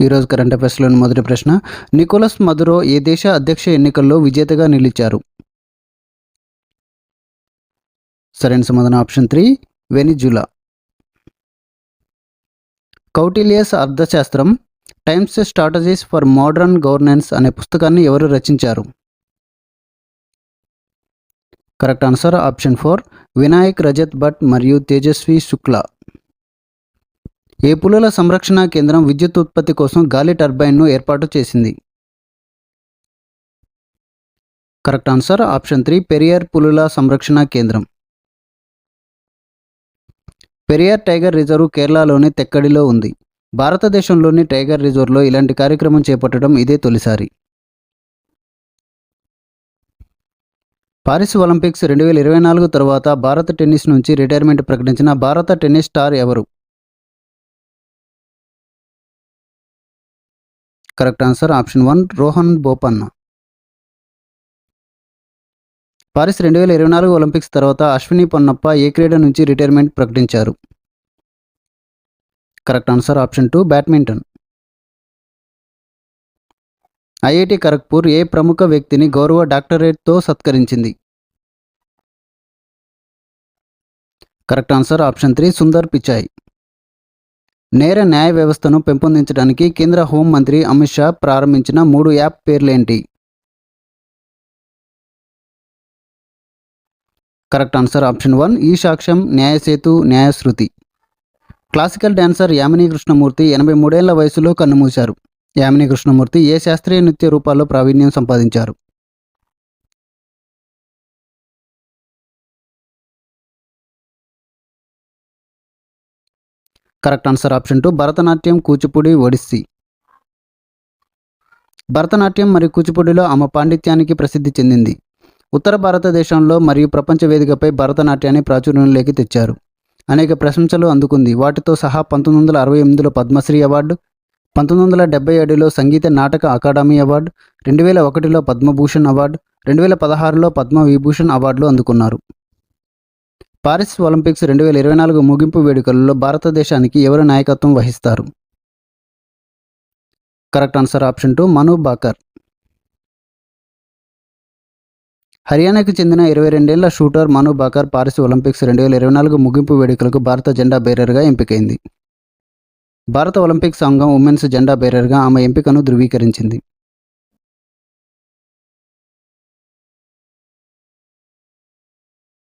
ఈరోజు కరెంట్ అఫైర్స్లోని మొదటి ప్రశ్న నికోలస్ మదురో ఏ దేశ అధ్యక్ష ఎన్నికల్లో విజేతగా నిలిచారు? సరైన సమాధానం option three Venezuela. Kautilya's Arthashastra times strategies for modern governance అనే పుస్తకాన్ని ఎవరు రచించారు? Correct answer option four Vinayak Rajat Bhat మరియు తేజస్వి శుక్లా. ఏ పులుల సంరక్షణ కేంద్రం విద్యుత్ ఉత్పత్తి కోసం గాలి టర్బైన్ను ఏర్పాటు చేసింది? Correct answer option three Periyar పులుల సంరక్షణ కేంద్రం. పెరియార్ టైగర్ రిజర్వ్ కేరళలోని తెక్కడిలో ఉంది. భారతదేశంలోని టైగర్ రిజర్వ్లో ఇలాంటి కార్యక్రమం చేపట్టడం ఇదే తొలిసారి. పారిస్ ఒలింపిక్స్ రెండు వేల ఇరవై నాలుగు తర్వాత భారత టెన్నిస్ నుంచి రిటైర్మెంట్ ప్రకటించిన భారత టెన్నిస్ స్టార్ ఎవరు? Correct answer option one Rohan Bopanna. Paris రెండు వేల ఇరవై నాలుగు ఒలింపిక్స్ తర్వాత అశ్విని పొన్నప్ప ఏ క్రీడ నుంచి రిటైర్మెంట్ ప్రకటించారు? Correct answer option two badminton. I I T Kharagpur ఏ ప్రముఖ వ్యక్తిని గౌరవ డాక్టరేట్తో సత్కరించింది? Correct answer option three Sundar Pichai నేర న్యాయ వ్యవస్థను పెంపొందించడానికి కేంద్ర హోంమంత్రి అమిత్ షా ప్రారంభించిన మూడు app పేర్లేంటి? Correct answer option one E Sakshya NyayaSetu NyayaShruti classical dancer Yamini Krishnamurthy ఎనభై మూడేళ్ళ వయసులో కన్నుమూశారు. యామిని కృష్ణమూర్తి ఏ శాస్త్రీయ నృత్య రూపాల్లో ప్రావీణ్యం సంపాదించారు? Correct answer option two. Bharatanatyam Kuchipudi Odissi. Bharatanatyam మరియు కూచిపూడిలో ఆమె పాండిత్యానికి ప్రసిద్ధి చెందింది. ఉత్తర భారతదేశంలో మరియు ప్రపంచ వేదికపై భరతనాట్యాన్ని ప్రాచుర్యంలోకి తెచ్చారు. అనేక ప్రశంసలు అందుకుంది. వాటితో సహా పంతొమ్మిది వందల అరవై ఎనిమిదిలో పద్మశ్రీ అవార్డు పంతొమ్మిది వందల డెబ్బై ఏడులో సంగీత నాటక అకాడమీ అవార్డు రెండు వేల ఒకటిలో పద్మభూషణ్ అవార్డు రెండు వేల పదహారులో పద్మవిభూషణ్ అవార్డులు అందుకున్నారు. పారిస్ ఒలింపిక్స్ రెండు వేల ఇరవై నాలుగు ముగింపు వేడుకలలో భారతదేశానికి ఎవరు నాయకత్వం వహిస్తారు? Correct answer option two Manu Bhaker. హర్యానాకు చెందిన ఇరవై రెండేళ్ళ shooter Manu Bhaker Paris Olympics రెండు వేల ఇరవై నాలుగు ముగింపు వేడుకలకు భారత జెండా బేరర్గా ఎంపికైంది. భారత ఒలింపిక్ సంఘం ఉమెన్స్ జెండా బేరర్గా ఆమె ఎంపికను ధృవీకరించింది.